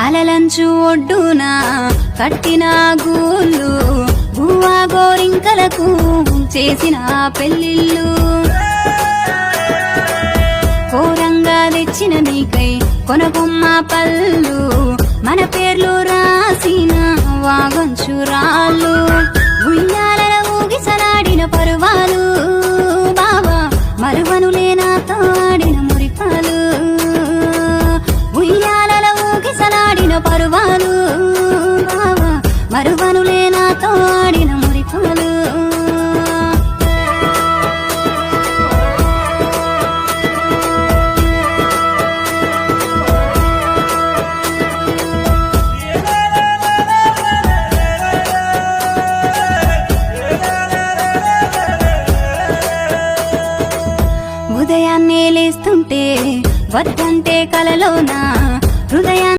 అలలంచు ఒడ్డున కట్టిన గూళ్ళు భూవా గోరింకలకు చేసిన పెళ్ళిళ్ళు. కోరంగా తెచ్చిన నీకై కొనబొమ్మ పళ్ళు మన పేర్లు రాసిన వాగంచురాళ్ళు. పరువాలు. బావా మరువనులే నాతో ఆడిన మురికాలు ఉదయాన్నే లేస్తుంటే వద్దంటే కలలోనా? హృదయాన్ని